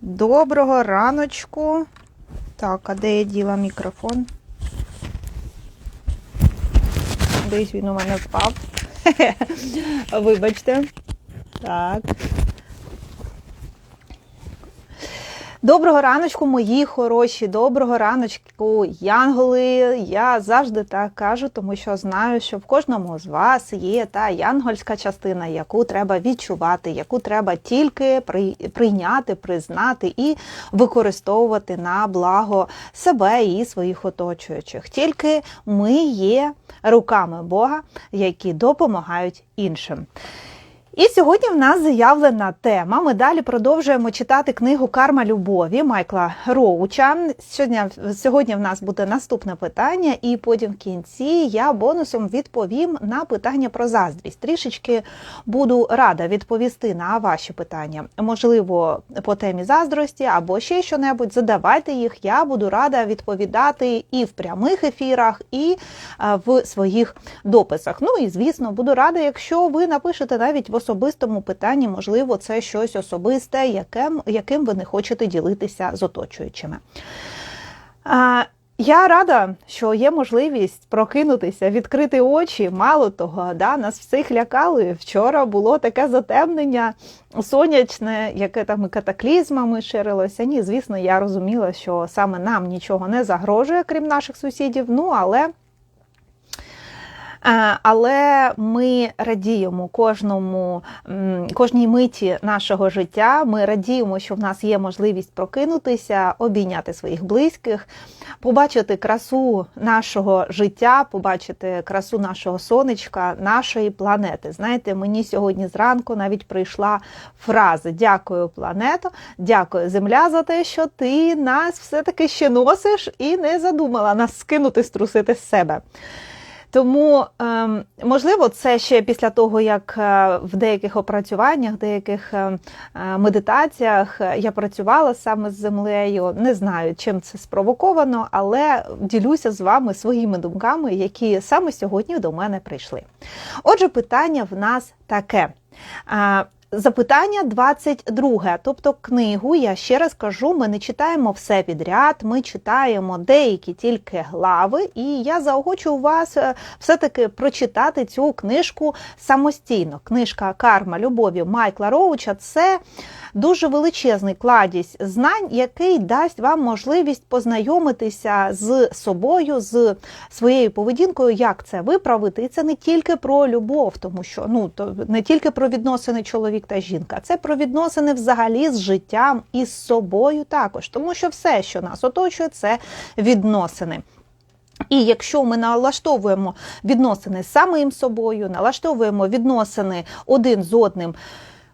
Доброго раночку. Так, а де я діла мікрофон? Десь він у мене впав. Вибачте. Так. Доброго раночку, мої хороші, доброго раночку, янголи. Я завжди так кажу, тому що знаю, що в кожному з вас є та янгольська частина, яку треба відчувати, яку треба тільки при- прийняти, признати і використовувати на благо себе і своїх оточуючих. Тільки ми є руками Бога, які допомагають іншим. І сьогодні в нас заявлена тема. Ми далі продовжуємо читати книгу Карма любові Майкла Роуча. Сьогодні, сьогодні в нас буде наступне питання, і потім в кінці я бонусом відповім на питання про заздрість. Трішечки буду рада відповісти на ваші питання. Можливо, по темі заздрості або ще що-небудь. Задавайте їх. Я буду рада відповідати і в прямих ефірах, і е, в своїх дописах. Ну і звісно, буду рада, якщо ви напишете навіть в особистому питанні, можливо, це щось особисте, яким, яким ви не хочете ділитися з оточуючими. Я рада, що є можливість прокинутися, відкрити очі. Мало того, да, нас всіх лякали. Вчора було таке затемнення сонячне, яке там і катаклізмами ширилося. Ні, звісно, я розуміла, що саме нам нічого не загрожує, крім наших сусідів. Ну але. Е, Але ми радіємо кожному кожній миті нашого життя. Ми радіємо, що в нас є можливість прокинутися, обійняти своїх близьких, побачити красу нашого життя, побачити красу нашого сонечка, нашої планети. Знаєте, мені сьогодні зранку навіть прийшла фраза Дякую, плането, дякую, Земля, за те, що ти нас все-таки ще носиш і не задумала нас скинути, струсити з себе. Тому, ем, можливо, це ще після того, як е, в деяких опрацюваннях, деяких е, е, медитаціях я працювала саме з землею. Не знаю, чим це спровоковано, але ділюся з вами своїми думками, які саме сьогодні до мене прийшли. Отже, питання в нас таке. Запитання 22. Тобто книгу, я ще раз кажу, ми не читаємо все підряд, ми читаємо деякі тільки глави, і я заохочу вас е, все-таки прочитати цю книжку самостійно. Книжка Карма любові Майкла Роуча це дуже величезний кладість знань, який дасть вам можливість познайомитися з собою, з своєю поведінкою, як це виправити. І це не тільки про любов, тому що ну то не тільки про відносини чоловік та жінка, це про відносини взагалі з життям і з собою також, тому що все, що нас оточує, це відносини. І якщо ми налаштовуємо відносини з самим собою, налаштовуємо відносини один з одним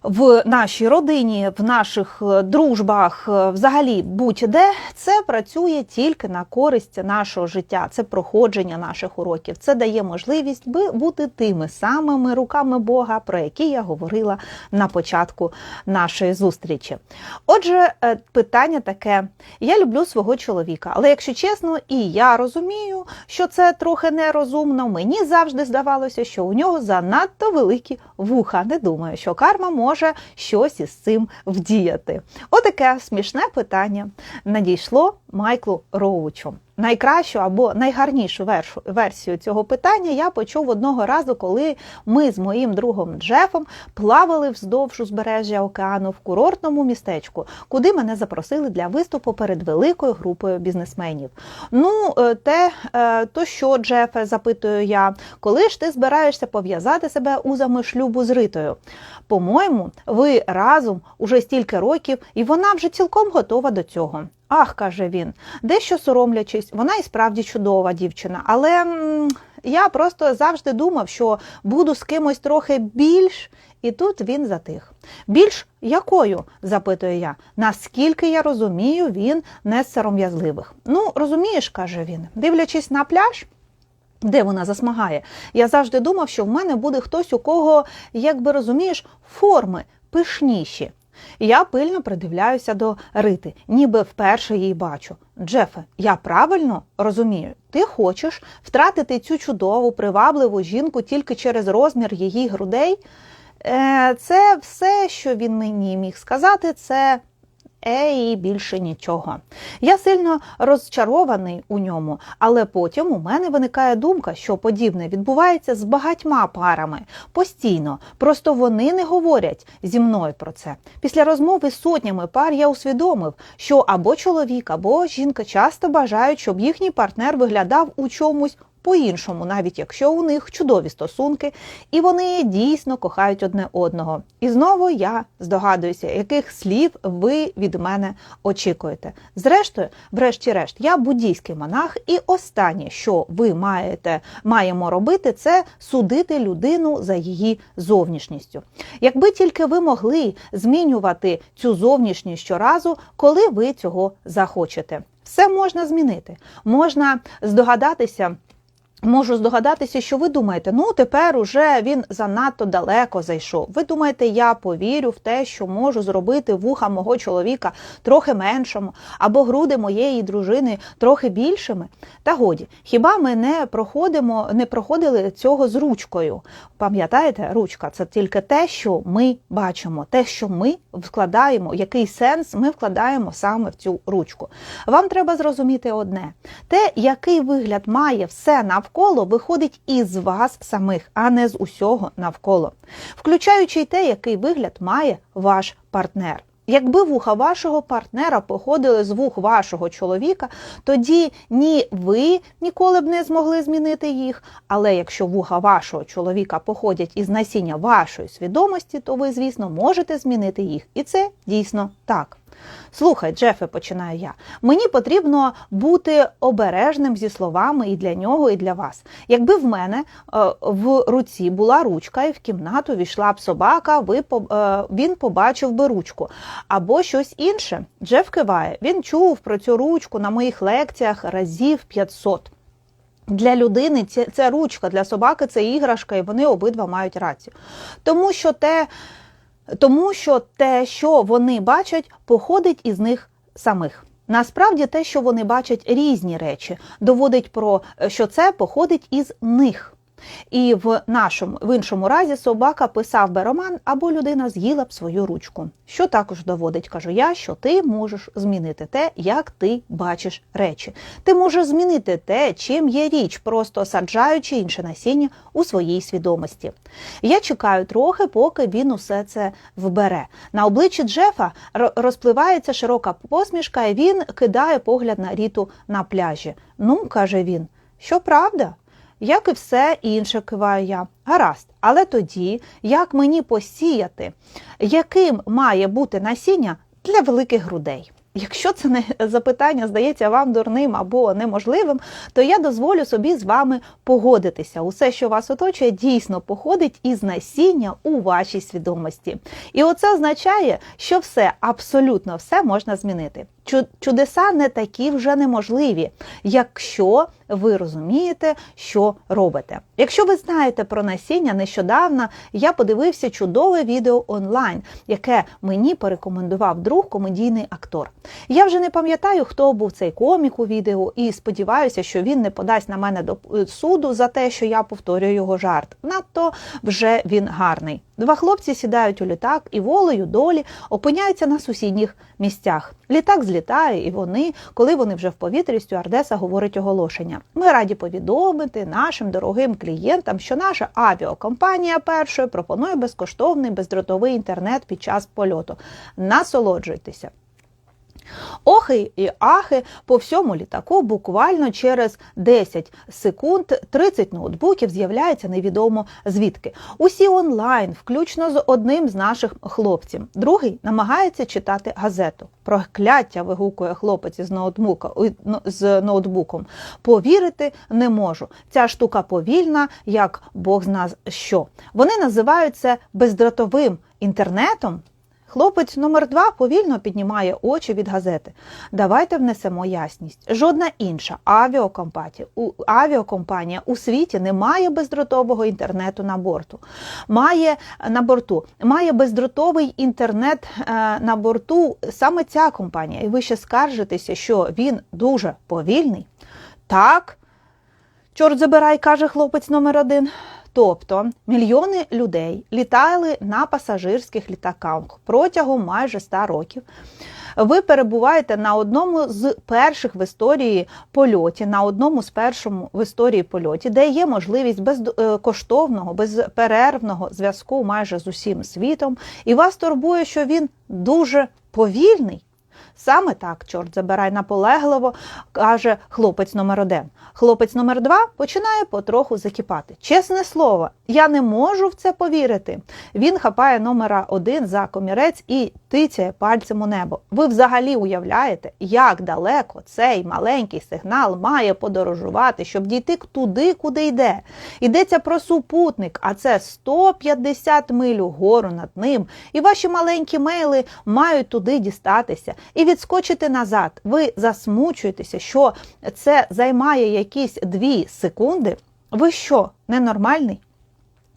в нашій родині, в наших е, дружбах, е, взагалі будь-де, це працює тільки на користь нашого життя, це проходження наших уроків. Це дає можливість бути тими самими руками Бога, про які я говорила на початку нашої зустрічі. Отже, е, питання таке: я люблю свого чоловіка, але якщо чесно, і я розумію, що це трохи нерозумно. Мені завжди здавалося, що у нього занадто великі вуха. Не думаю, що карма може щось із цим вдіяти. Отаке смішне питання надійшло Майклу Роучу. Найкращу або найгарнішу версію цього питання я почув одного разу, коли ми з моїм другом Джефом плавали вздовж узбережжя океану в курортному містечку, куди мене запросили для виступу перед великою групою бізнесменів. Ну, е, те, е, то що, Джефе, запитую я, коли ж ти збираєшся пов'язати себе узами шлюбу з Ритою? По-моєму, ви разом уже стільки років, і вона вже цілком готова до цього. Ах, каже він, дещо соромлячись, вона і справді чудова дівчина, але я просто завжди думав, що буду з кимось трохи більш. І тут він затих. Більш якою? запитую я. Наскільки я розумію, він не з сором'язливих. Ну, розумієш, каже він, дивлячись на пляж. Де вона засмагає? Я завжди думав, що в мене буде хтось, у кого, як би розумієш, форми пишніші. Я пильно придивляюся до Рити, ніби вперше її бачу. Джефе, я правильно розумію, ти хочеш втратити цю чудову, привабливу жінку тільки через розмір її грудей? Е, Це все, що він мені міг сказати, це е, і більше нічого. Я сильно розчарований у ньому, але потім у мене виникає думка, що подібне відбувається з багатьма парами постійно. Просто вони не говорять зі мною про це. Після розмови з сотнями пар я усвідомив, що або чоловік, або жінка часто бажають, щоб їхній партнер виглядав у чомусь по-іншому, навіть якщо у них чудові стосунки, і вони дійсно кохають одне одного. І знову я здогадуюся, яких слів ви від мене очікуєте. Зрештою, врешті-решт, я буддійський монах, і останнє, що ви маєте маємо робити, це судити людину за її зовнішністю. Якби тільки ви могли змінювати цю зовнішність щоразу, коли ви цього захочете. Все можна змінити. Можна здогадатися. Можу здогадатися, що ви думаєте, ну тепер уже він занадто далеко зайшов. Ви думаєте, я повірю в те, що можу зробити вуха мого чоловіка трохи меншому, або груди моєї дружини трохи більшими? Та годі, хіба ми не проходимо, не проходили цього з ручкою? Пам'ятаєте, ручка це тільки те, що ми бачимо, те, що ми вкладаємо, який сенс ми вкладаємо саме в цю ручку. Вам треба зрозуміти одне: те, який вигляд має все навколо навколо виходить із вас самих, а не з усього навколо, включаючи й те, який вигляд має ваш партнер. Якби вуха вашого партнера походили з вух вашого чоловіка, тоді ні ви ніколи б не змогли змінити їх. Але якщо вуха вашого чоловіка походять із насіння вашої свідомості, то ви, звісно, можете змінити їх. І це дійсно так. Слухай, Джефе, починаю я. Мені потрібно бути обережним зі словами і для нього, і для вас. Якби в мене е, в руці була ручка, і в кімнату війшла б собака, ви, е, він побачив би ручку. Або щось інше. Джеф киває. Він чув про цю ручку на моїх лекціях разів 500. Для людини це, це ручка, для собаки це іграшка, і вони обидва мають рацію. Тому що те. Тому що те, що вони бачать, походить із них самих. Насправді, те, що вони бачать різні речі, доводить про що це походить із них. І в нашому в іншому разі собака писав би роман або людина з'їла б свою ручку. Що також доводить, кажу я, що ти можеш змінити те, як ти бачиш речі. Ти можеш змінити те, чим є річ, просто саджаючи інше насіння у своїй свідомості. Я чекаю трохи, поки він усе це вбере. На обличчі Джефа розпливається широка посмішка, і він кидає погляд на ріту на пляжі. Ну, каже він, що правда? Як і все інше, киваю я. Гаразд. Але тоді, як мені посіяти, яким має бути насіння для великих грудей? Якщо це не запитання здається вам дурним або неможливим, то я дозволю собі з вами погодитися. Усе, що вас оточує, дійсно походить із насіння у вашій свідомості. І оце означає, що все, абсолютно все можна змінити. Чудеса не такі вже неможливі, якщо ви розумієте, що робите. Якщо ви знаєте про насіння, нещодавно я подивився чудове відео онлайн, яке мені порекомендував друг комедійний актор. Я вже не пам'ятаю, хто був цей комік у відео, і сподіваюся, що він не подасть на мене до е, суду за те, що я повторюю його жарт. Надто вже він гарний. Два хлопці сідають у літак і волею долі опиняються на сусідніх місцях. Літак злітає, і вони, коли вони вже в повітрі, стюардеса говорить оголошення. Ми раді повідомити нашим дорогим клієнтам, що наша авіакомпанія першою пропонує безкоштовний бездротовий інтернет під час польоту. Насолоджуйтеся. Охи і ахи по всьому літаку буквально через 10 секунд 30 ноутбуків з'являється невідомо звідки. Усі онлайн, включно з одним з наших хлопців. Другий намагається читати газету. Прокляття вигукує хлопець із ноутбука ну, з ноутбуком. Повірити не можу. Ця штука повільна, як Бог зна що. Вони називають це бездротовим інтернетом. Хлопець номер два повільно піднімає очі від газети. Давайте внесемо ясність. Жодна інша авіакомпанія у, авіакомпанія у світі не має бездротового інтернету на борту. Має на борту, має бездротовий інтернет е, на борту саме ця компанія. І ви ще скаржитеся, що він дуже повільний. Так, чорт забирай, каже хлопець номер один. Тобто мільйони людей літали на пасажирських літаках протягом майже 100 років. Ви перебуваєте на одному з перших в історії польоті, на одному з першому в історії польоті, де є можливість безкоштовного, безперервного зв'язку майже з усім світом, і вас турбує, що він дуже повільний. Саме так, чорт забирай наполегливо, каже хлопець номер один. Хлопець номер два починає потроху закипати. Чесне слово, я не можу в це повірити. Він хапає номера один за комірець і тицяє пальцем у небо. Ви взагалі уявляєте, як далеко цей маленький сигнал має подорожувати, щоб дійти туди, куди йде. Йдеться про супутник, а це 150 миль угору над ним. І ваші маленькі мейли мають туди дістатися і відскочити назад. Ви засмучуєтеся, що це займає якісь дві секунди. Ви що, ненормальний?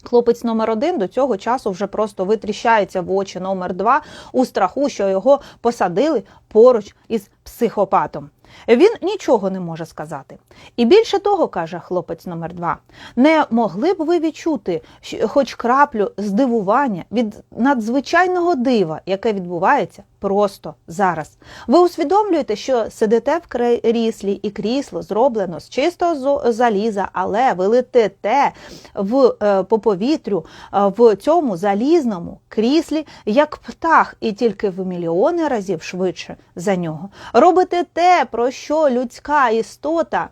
Хлопець номер один до цього часу вже просто витріщається в очі номер два у страху, що його посадили поруч із психопатом. Він нічого не може сказати. І більше того, каже хлопець номер два, не могли б ви відчути хоч краплю здивування від надзвичайного дива, яке відбувається просто зараз. Ви усвідомлюєте, що сидите в кріслі, і крісло зроблено з чистого заліза, але ви летите в, е, по повітрю е, в цьому залізному кріслі, як птах, і тільки в мільйони разів швидше за нього. Робите те, про що людська істота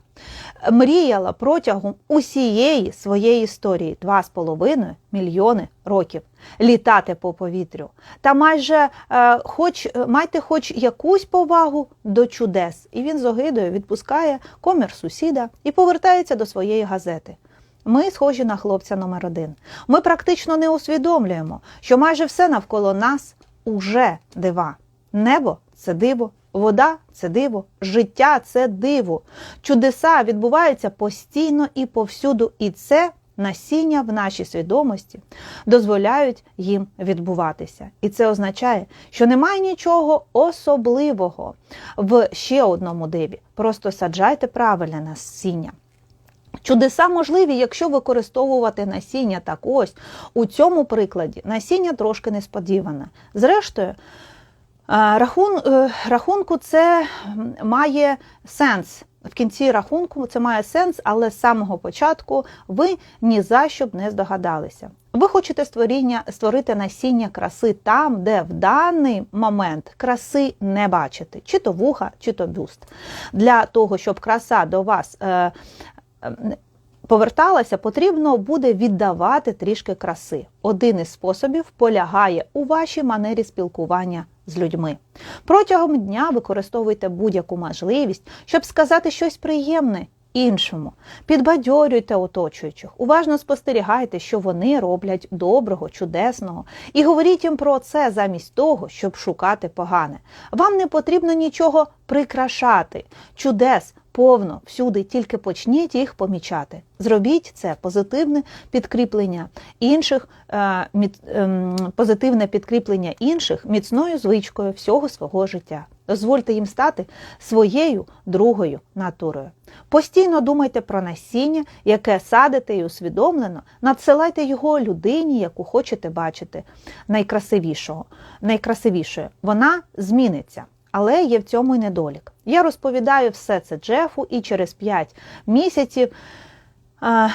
мріяла протягом усієї своєї історії 2,5 мільйони років літати по повітрю. Та майже е, хоч майте хоч якусь повагу до чудес. І він з огидою відпускає комір сусіда і повертається до своєї газети. Ми схожі на хлопця номер один. Ми практично не усвідомлюємо, що майже все навколо нас уже дива. Небо це диво, вода це диво, життя це диво. Чудеса відбуваються постійно і повсюду, і це насіння в нашій свідомості дозволяють їм відбуватися. І це означає, що немає нічого особливого в ще одному диві. Просто саджайте правильне насіння. Чудеса можливі, якщо використовувати насіння так ось у цьому прикладі насіння трошки несподіване. Зрештою, рахун, е, рахунку це має сенс. В кінці рахунку це має сенс, але з самого початку ви ні за що б не здогадалися. Ви хочете створіння, створити насіння краси там, де в даний момент краси не бачите, чи то вуха, чи то бюст. Для того, щоб краса до вас е, поверталася, потрібно буде віддавати трішки краси. Один із способів полягає у вашій манері спілкування з людьми. Протягом дня використовуйте будь-яку можливість, щоб сказати щось приємне іншому. Підбадьорюйте оточуючих, уважно спостерігайте, що вони роблять доброго, чудесного, і говоріть їм про це замість того, щоб шукати погане. Вам не потрібно нічого прикрашати. Чудес повно всюди, тільки почніть їх помічати. Зробіть це позитивне підкріплення інших, е, ем, позитивне підкріплення інших міцною звичкою всього свого життя. Дозвольте їм стати своєю другою натурою. Постійно думайте про насіння, яке садите і усвідомлено, надсилайте його людині, яку хочете бачити, найкрасивішого, найкрасивішою. Вона зміниться. Але є в цьому й недолік. Я розповідаю все це Джефу, і через 5 місяців а,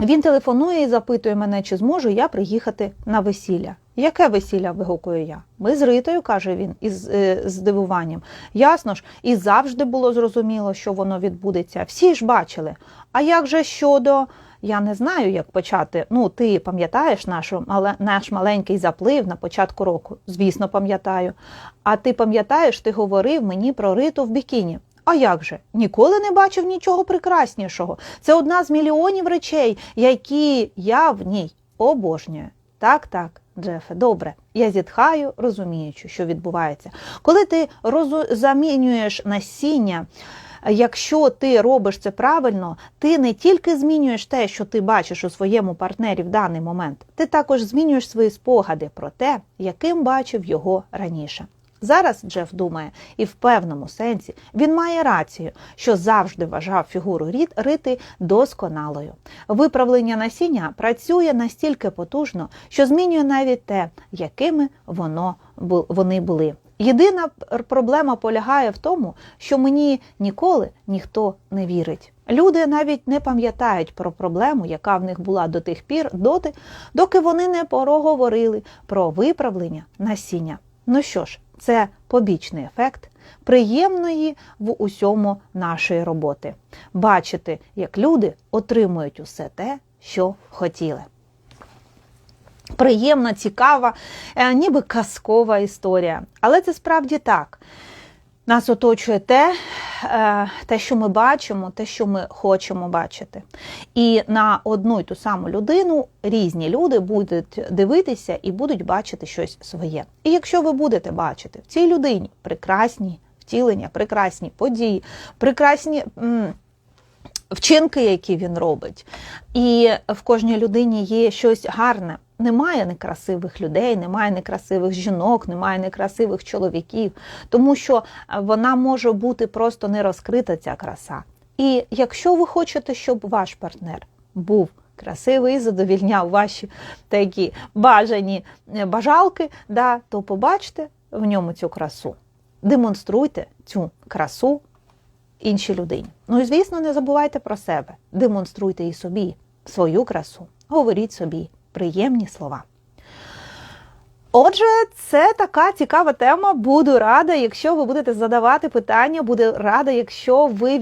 він телефонує і запитує мене, чи зможу я приїхати на весілля. Яке весілля вигукую я? Ми з Ритою, каже він, із е, здивуванням. Ясно ж, і завжди було зрозуміло, що воно відбудеться. Всі ж бачили. А як же щодо. Я не знаю, як почати. Ну, ти пам'ятаєш нашу, наш маленький заплив на початку року? Звісно, пам'ятаю. А ти пам'ятаєш, ти говорив мені про риту в бікіні. А як же? Ніколи не бачив нічого прекраснішого. Це одна з мільйонів речей, які я в ній обожнюю. Так, так, Джефе, добре. Я зітхаю, розуміючи, що відбувається. Коли ти розу... замінюєш насіння якщо ти робиш це правильно, ти не тільки змінюєш те, що ти бачиш у своєму партнері в даний момент, ти також змінюєш свої спогади про те, яким бачив його раніше. Зараз Джеф думає, і в певному сенсі він має рацію, що завжди вважав фігуру рід рити досконалою. Виправлення насіння працює настільки потужно, що змінює навіть те, якими воно вони були. Єдина проблема полягає в тому, що мені ніколи ніхто не вірить. Люди навіть не пам'ятають про проблему, яка в них була до тих пір, доти, доки вони не проговорили про виправлення насіння. Ну що ж, це побічний ефект приємної в усьому нашої роботи. Бачити, як люди отримують усе те, що хотіли. Приємна, цікава, е, ніби казкова історія. Але це справді так. Нас оточує те, е, те, що ми бачимо, те, що ми хочемо бачити. І на одну й ту саму людину різні люди будуть дивитися і будуть бачити щось своє. І якщо ви будете бачити в цій людині прекрасні втілення, прекрасні події, прекрасні. Вчинки, які він робить, і в кожній людині є щось гарне. Немає некрасивих людей, немає некрасивих жінок, немає некрасивих чоловіків, тому що вона може бути просто не розкрита ця краса. І якщо ви хочете, щоб ваш партнер був красивий, задовільняв ваші такі бажані е, бажалки, да, то побачте в ньому цю красу. Демонструйте цю красу іншій людині. Ну і звісно, не забувайте про себе. Демонструйте і собі свою красу. Говоріть собі приємні слова. Отже, це така цікава тема. Буду рада, якщо ви будете задавати питання. Буду рада, якщо ви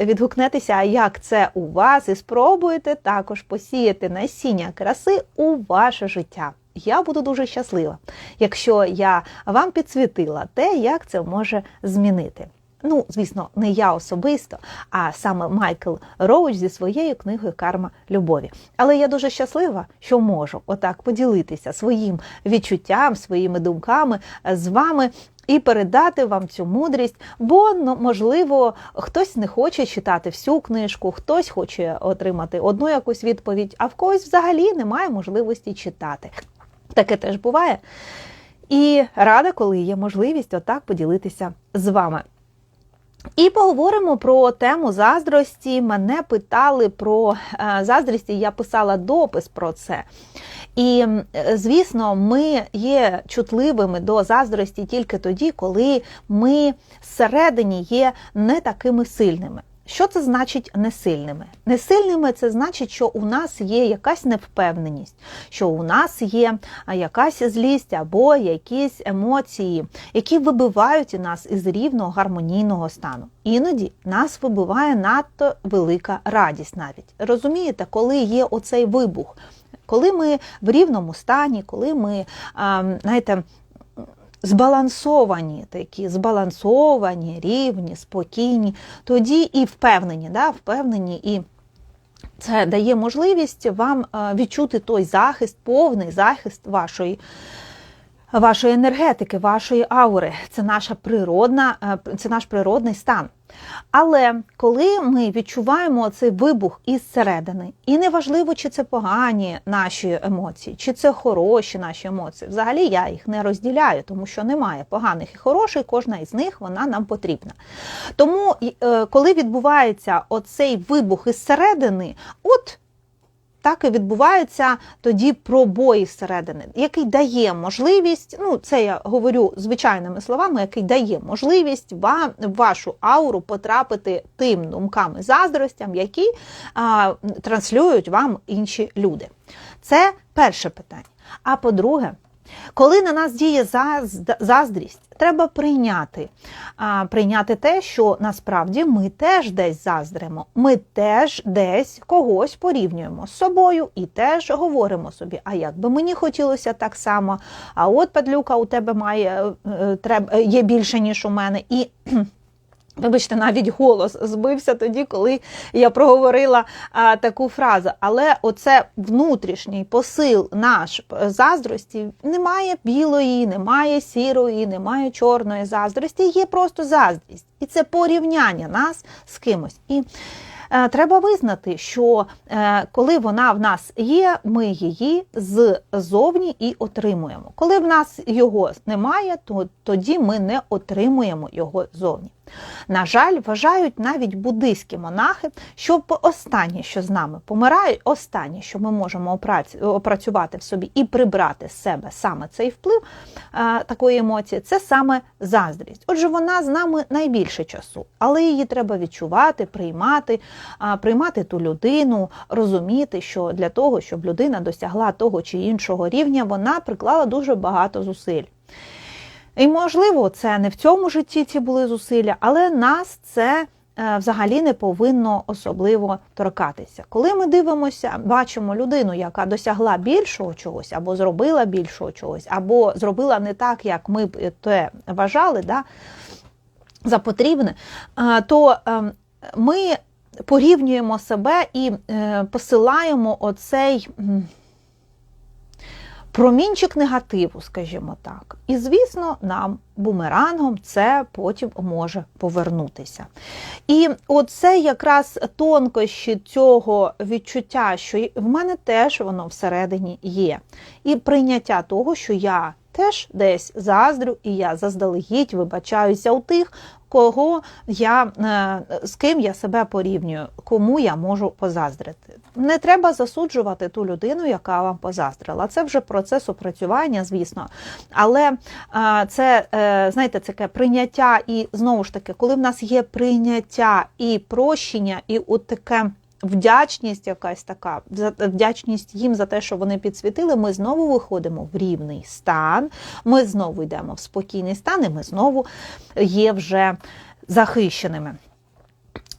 відгукнетеся, як це у вас, і спробуєте також посіяти насіння краси у ваше життя. Я буду дуже щаслива, якщо я вам підсвітила те, як це може змінити. Ну, звісно, не я особисто, а саме Майкл Роуч зі своєю книгою Карма любові. Але я дуже щаслива, що можу отак поділитися своїм відчуттям, своїми думками з вами. І передати вам цю мудрість, бо ну, можливо хтось не хоче читати всю книжку, хтось хоче отримати одну якусь відповідь, а в когось взагалі немає можливості читати. Таке теж буває. І рада, коли є можливість отак поділитися з вами. І поговоримо про тему заздрості. Мене питали про заздрість, заздрості, я писала допис про це. І, звісно, ми є чутливими до заздрості тільки тоді, коли ми зсередині є не такими сильними. Що це значить несильними? Несильними це значить, що у нас є якась невпевненість, що у нас є якась злість або якісь емоції, які вибивають нас із рівного гармонійного стану. Іноді нас вибиває надто велика радість навіть. Розумієте, коли є оцей вибух, коли ми в рівному стані, коли ми, знаєте, збалансовані, такі збалансовані, рівні, спокійні, тоді і впевнені, да, впевнені і. Це дає можливість вам відчути той захист, повний захист вашої вашої енергетики, вашої аури. Це наша природна, це наш природний стан. Але коли ми відчуваємо цей вибух із середини, і неважливо, чи це погані наші емоції, чи це хороші наші емоції, взагалі я їх не розділяю, тому що немає поганих і хороших, кожна із них вона нам потрібна. Тому, коли відбувається оцей вибух із середини, от так і відбуваються тоді пробої зсередини, який дає можливість, ну це я говорю звичайними словами, який дає можливість вам в вашу ауру потрапити тим думкам і заздростям, які а, транслюють вам інші люди. Це перше питання. А по-друге, коли на нас діє заздрість, треба прийняти прийняти те, що насправді ми теж десь заздримо, ми теж десь когось порівнюємо з собою і теж говоримо собі, а як би мені хотілося так само, а от падлюка у тебе має е, є більше, ніж у мене. і Вибачте, навіть голос збився тоді, коли я проговорила а, таку фразу. Але оце внутрішній посил наш заздрості немає білої, немає сірої, немає чорної заздрості, є просто заздрість. І це порівняння нас з кимось. І е, треба визнати, що е, коли вона в нас є, ми її ззовні і отримуємо. Коли в нас його немає, то тоді ми не отримуємо його зовні. На жаль, вважають навіть буддийські монахи, що останнє, що з нами помирає, останнє, що ми можемо опрацювати в собі і прибрати з себе саме цей вплив а, такої емоції, це саме заздрість. Отже, вона з нами найбільше часу, але її треба відчувати, приймати, а, приймати ту людину, розуміти, що для того, щоб людина досягла того чи іншого рівня, вона приклала дуже багато зусиль. І, можливо, це не в цьому житті ці були зусилля, але нас це е, взагалі не повинно особливо торкатися. Коли ми дивимося, бачимо людину, яка досягла більшого чогось, або зробила більшого чогось, або зробила не так, як ми б те вважали да, за потрібне, е, то ем, ми порівнюємо себе і е, посилаємо оцей промінчик негативу, скажімо так. І, звісно, нам бумерангом це потім може повернутися. І оце якраз тонкощі цього відчуття, що в мене теж воно всередині є. І прийняття того, що я теж десь заздрю, і я заздалегідь вибачаюся у тих, кого я, е, з ким я себе порівнюю, кому я можу позаздрити. Не треба засуджувати ту людину, яка вам позаздрила. Це вже процес опрацювання, звісно. Але е, це, е, знаєте, це таке прийняття, і знову ж таки, коли в нас є прийняття і прощення, і от таке вдячність якась така, вдячність їм за те, що вони підсвітили, ми знову виходимо в рівний стан, ми знову йдемо в спокійний стан, і ми знову є вже захищеними.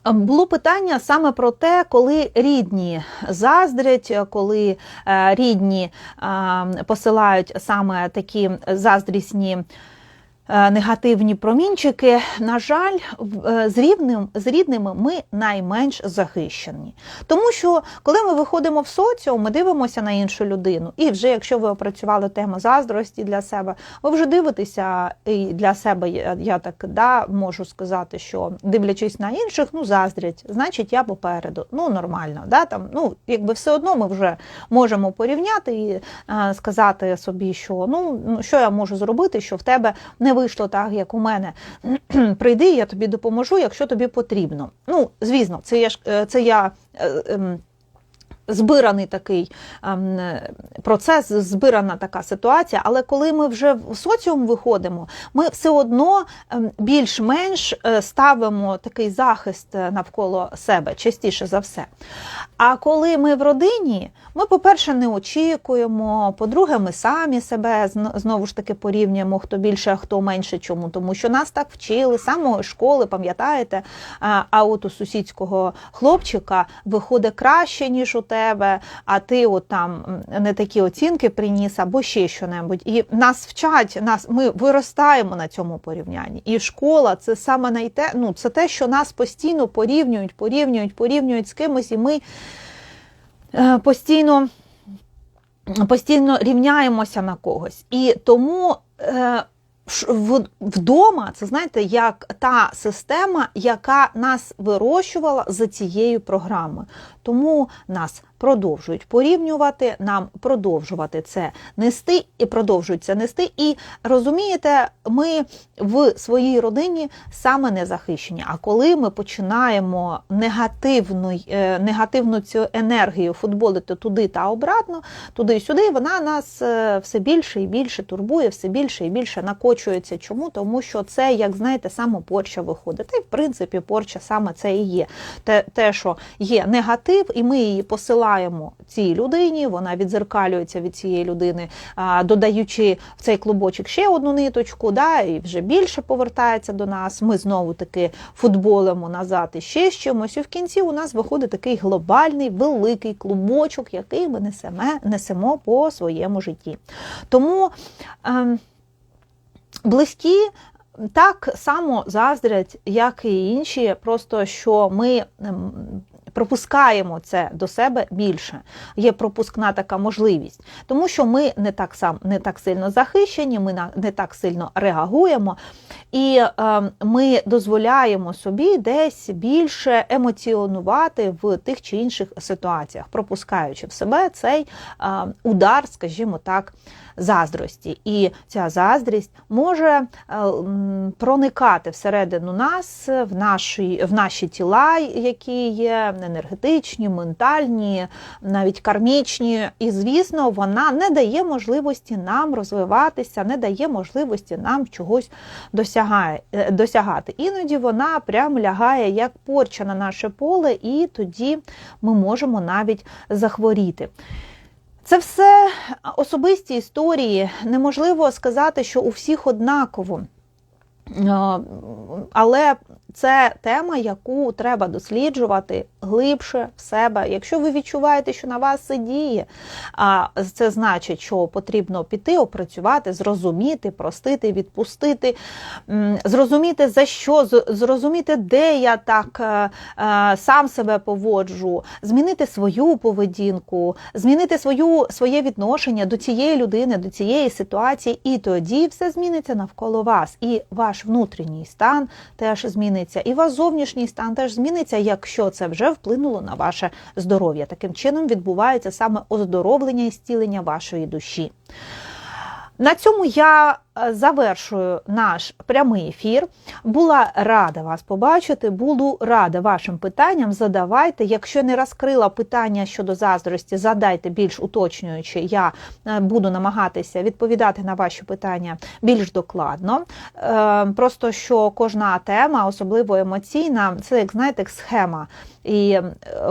Було питання саме про те, коли рідні заздрять, коли е, рідні посилають саме такі заздрісні. Е, негативні промінчики, на жаль, е, з рівним, з рідними ми найменш захищені. Тому що, коли ми виходимо в соціум, ми дивимося на іншу людину. І вже якщо ви опрацювали тему заздрості для себе, ви вже дивитеся і для себе, я так да, можу сказати, що дивлячись на інших, ну заздрять, значить я попереду. Ну, нормально. Да, там, ну, якби все одно ми вже можемо порівняти і а, сказати собі, що ну, що я можу зробити, що в тебе не вийшло так, як у мене. Прийди, я тобі допоможу, якщо тобі потрібно. Ну, звісно, це я е, це я. Е, збираний такий ем, процес, збирана така ситуація, але коли ми вже в соціум виходимо, ми все одно ем, більш-менш е, ставимо такий захист навколо себе, частіше за все. А коли ми в родині, ми, по-перше, не очікуємо, по-друге, ми самі себе знову ж таки порівнюємо, хто більше, а хто менше. Чому? Тому що нас так вчили, самої школи, пам'ятаєте, а от у сусідського хлопчика виходить краще, ніж у тебе, а ти от там не такі оцінки приніс, або ще що-небудь. І нас вчать, нас ми виростаємо на цьому порівнянні. І школа це саме найте, ну, це те, що нас постійно порівнюють, порівнюють, порівнюють з кимось, і ми. Е, постійно постійно рівняємося на когось. І тому е, вдома, це знаєте, як та система, яка нас вирощувала за цією програмою. Тому нас продовжують порівнювати, нам продовжувати це нести і продовжують це нести. І розумієте, ми в своїй родині саме не захищені. А коли ми починаємо негативну е, негативну цю енергію футболити туди та обратно, туди і сюди, вона нас е, все більше і більше турбує, все більше і більше накочується. Чому? Тому що це, як знаєте, саме порча виходить. І в принципі, порча саме це і є. Те, те що є негатив, і ми її посилаємо цій людині, вона відзеркалюється від цієї людини, додаючи в цей клубочок ще одну ниточку, да, і вже більше повертається до нас. Ми знову таки футболимо назад і ще з чимось. І в кінці у нас виходить такий глобальний великий клубочок, який ми несемо, несемо по своєму житті. Тому е, близькі. Так само заздрять, як і інші, просто що ми пропускаємо це до себе більше. Є пропускна така можливість, тому що ми не так сам не так сильно захищені, ми не так сильно реагуємо, і е, ми дозволяємо собі десь більше емоціонувати в тих чи інших ситуаціях, пропускаючи в себе цей е, удар, скажімо так, заздрості. І ця заздрість може е, проникати всередину нас, в наші, в наші тіла, які є енергетичні, ментальні, навіть кармічні. І, звісно, вона не дає можливості нам розвиватися, не дає можливості нам чогось досягає, е, досягати. Іноді вона прям лягає як порча на наше поле, і тоді ми можемо навіть захворіти. Це все особисті історії. Неможливо сказати, що у всіх однаково. Е, Але це тема, яку треба досліджувати глибше в себе. Якщо ви відчуваєте, що на вас це діє, це значить, що потрібно піти, опрацювати, зрозуміти, простити, відпустити, зрозуміти за що, зрозуміти, де я так е, е, сам себе поводжу, змінити свою поведінку, змінити свою, своє відношення до цієї людини, до цієї ситуації, і тоді все зміниться навколо вас. І ваш внутрішній стан теж зміниться, і ваш зовнішній стан теж зміниться, якщо це вже вплинуло на ваше здоров'я. Таким чином відбувається саме оздоровлення і зцілення вашої душі. На цьому я завершую наш прямий ефір. Була рада вас побачити, буду рада вашим питанням. Задавайте. Якщо не розкрила питання щодо заздрості, задайте більш уточнюючи. Я е, буду намагатися відповідати на ваші питання більш докладно. Е, Просто що кожна тема, особливо емоційна, це як знаєте, як схема. І е,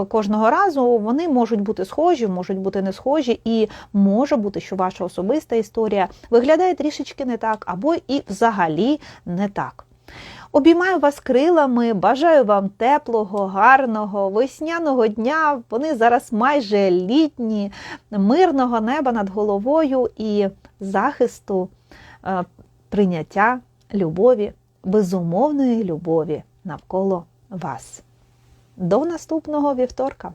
кожного разу вони можуть бути схожі, можуть бути не схожі, і може бути, що ваша особиста історія виглядає трішечки не так, або і взагалі не так. Обіймаю вас крилами, бажаю вам теплого, гарного, весняного дня. Вони зараз майже літні, мирного неба над головою і захисту, е, прийняття любові, безумовної любові навколо вас. До наступного вівторка!